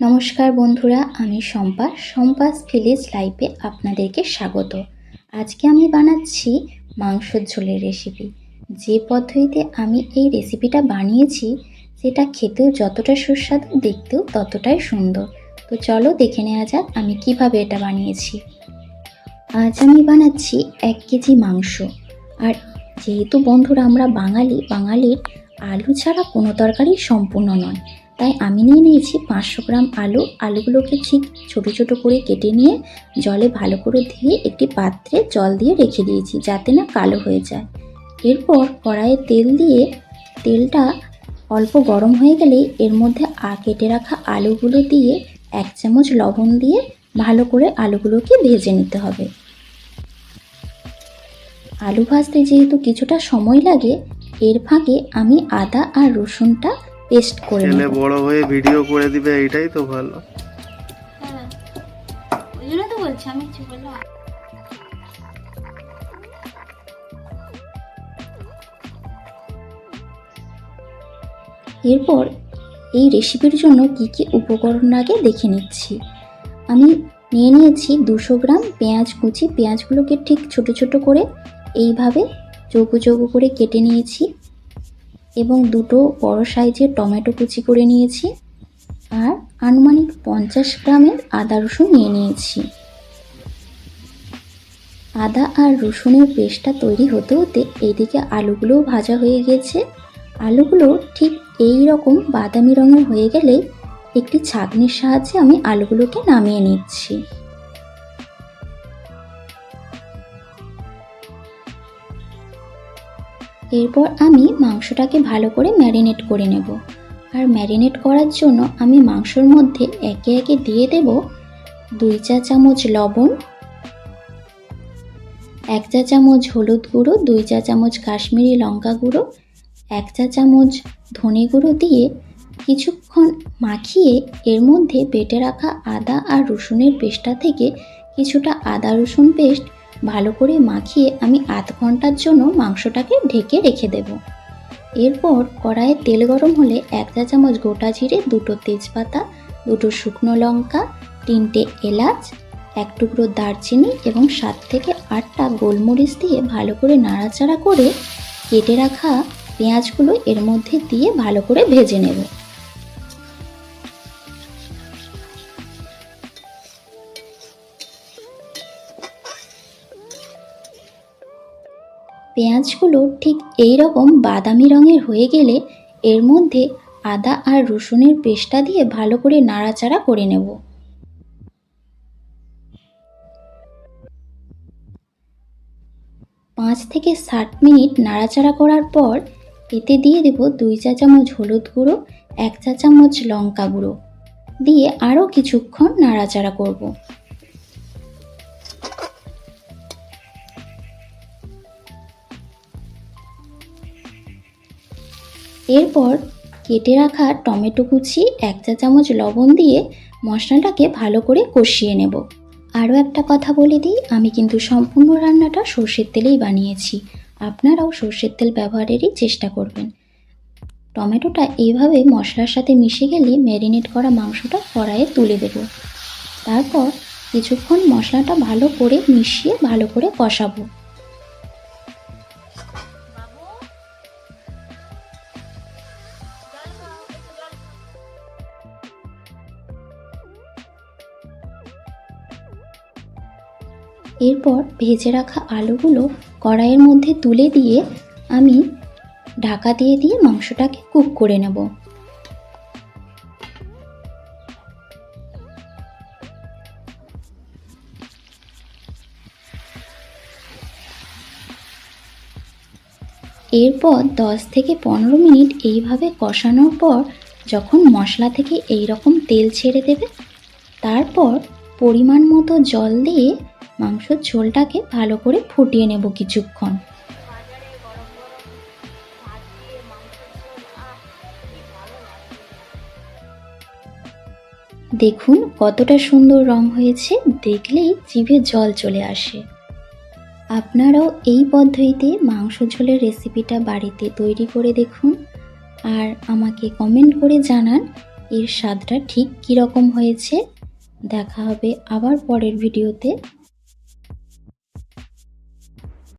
নমস্কার বন্ধুরা, আমি শম্পা। শম্পাস ভিলেজ লাইফে আপনাদেরকে স্বাগত। আজকে আমি বানাচ্ছি মাংসর ঝোলের রেসিপি যে পদ্ধতিতে আমি এই রেসিপিটা বানিয়েছি, সেটা খেতেও যতটা সুস্বাদু, দেখতেও ততটাই সুন্দর। তো চলো দেখে নেওয়া যাক আমি কীভাবে এটা বানিয়েছি। আজ আমি বানাচ্ছি এক কেজি মাংস। আর যেহেতু বন্ধুরা আমরা বাঙালি, বাঙালির আলু ছাড়া কোনো তরকারি সম্পূর্ণ নয়। তাই আমি নিয়ে নিয়েছি পাঁচশো গ্রাম আলু। আলুগুলোকে ঠিক ছোটো ছোটো করে কেটে নিয়ে জলে ভালো করে ধুয়ে একটি পাত্রে জল দিয়ে রেখে দিয়েছি যাতে না কালো হয়ে যায়। এরপর কড়াইয়ে তেল দিয়ে তেলটা অল্প গরম হয়ে গেলেই এর মধ্যে আ, কেটে রাখা আলুগুলো দিয়ে এক চামচ লবণ দিয়ে ভালো করে আলুগুলোকে ভেজে নিতে হবে। আলু ভাজতে যেহেতু কিছুটা সময় লাগে, এর ফাঁকে আমি আদা আর রসুনটা পেস্ট করে ছেলে বড় হয়ে ভিডিও করে দিবে এইটাই তো ভালো। হ্যাঁ ওই জন্য তো বলছি আমি কিছু বললাম। এরপর এই রেসিপির জন্য কি কি উপকরণ আগে দেখে নিচ্ছি। আমি নিয়ে নিয়েছি দুশো গ্রাম পেঁয়াজ কুচি। পেঁয়াজগুলোকে ঠিক ছোট ছোট করে এইভাবে চৌকো চৌকো করে কেটে নিয়েছি। এবং দুটো বড় সাইজের টমেটো কুচি করে নিয়েছি আর আনুমানিক পঞ্চাশ গ্রামের আদা রসুন নিয়ে নিয়েছি। আদা আর রসুনের পেস্টটা তৈরি হতে হতে এইদিকে আলুগুলোও ভাজা হয়ে গেছে আলুগুলো ঠিক এই রকম বাদামি রঙের হয়ে গেলেই একটি ছাঁকনির সাহায্যে আমি আলুগুলোকে নামিয়ে নিচ্ছি। এরপর আমি মাংসটাকে ভালো করে ম্যারিনেট করে নেব। আর ম্যারিনেট করার জন্য আমি মাংসর মধ্যে একে একে দিয়ে দেব দুই চা চামচ লবণ, এক চা চামচ হলুদ গুঁড়ো, দুই চা চামচ কাশ্মীরি লঙ্কা গুঁড়ো, এক চা চামচ ধনে গুঁড়ো দিয়ে কিছুক্ষণ মাখিয়ে এর মধ্যে বেটে রাখা আদা আর রসুনের পেস্টটা থেকে কিছুটা আদা রসুন পেস্ট ভালো করে মাখিয়ে আমি আধ ঘণ্টার জন্য মাংসটাকে ঢেকে রেখে দেব। এরপর কড়াইয়ে তেল গরম হলে এক চা চামচ গোটা জিরে, দুটো তেজপাতা, দুটো শুকনো লঙ্কা, তিনটে এলাচ, এক টুকরো দারচিনি এবং সাত থেকে আটটা গোলমরিচ দিয়ে ভালো করে নাড়াচাড়া করে কেটে রাখা পেঁয়াজগুলো এর মধ্যে দিয়ে ভালো করে ভেজে নেব। পেঁয়াজগুলো ঠিক এই রকম বাদামি রঙের হয়ে গেলে এর মধ্যে আদা আর রসুনের পেস্টটা দিয়ে ভালো করে নাড়াচাড়া করে নেব। পাঁচ থেকে ষাট মিনিট নাড়াচাড়া করার পর এতে দিয়ে দেব দুই চা চামচ হলুদ গুঁড়ো, এক চা চামচ লঙ্কা গুঁড়ো। দিয়ে আরও কিছুক্ষণ নাড়াচাড়া করব। এরপর কেটে রাখা টমেটো কুচি, এক চা চামচ লবণ দিয়ে মশলাটাকে ভালো করে কষিয়ে নেব। আরও একটা কথা বলে দিই, আমি কিন্তু সম্পূর্ণ রান্নাটা সর্ষের তেলেই বানিয়েছি। আপনারাও সর্ষের তেল ব্যবহারেরই চেষ্টা করবেন। টমেটোটা এইভাবে মশলার সাথে মিশে গেলে ম্যারিনেট করা মাংসটা কড়াইয়ে তুলে দেব। তারপর কিছুক্ষণ মশলাটা ভালো করে মিশিয়ে ভালো করে কষাবো। এরপর ভেজে রাখা আলুগুলো কড়াইয়ের মধ্যে তুলে দিয়ে আমি ঢাকা দিয়ে দিয়ে মাংসটাকে কুক করে নেব। এরপর দশ থেকে পনেরো মিনিট এইভাবে কষানোর পর যখন মশলা থেকে এই রকম তেল ছেড়ে দেবে, তারপর পরিমাণ মতো জল দিয়ে মাংসর ঝোলটাকে ভালো করে ফুটিয়ে নেব কিছুক্ষণ। দেখুন কতটা সুন্দর রং হয়েছে, দেখলেই জিভে জল চলে আসে। আপনারাও এই পদ্ধতিতে মাংস ঝোলের রেসিপিটা বাড়িতে তৈরি করে দেখুন আর আমাকে কমেন্ট করে জানান এর স্বাদটা ঠিক কীরকম হয়েছে। দেখা হবে আবার পরের ভিডিওতে।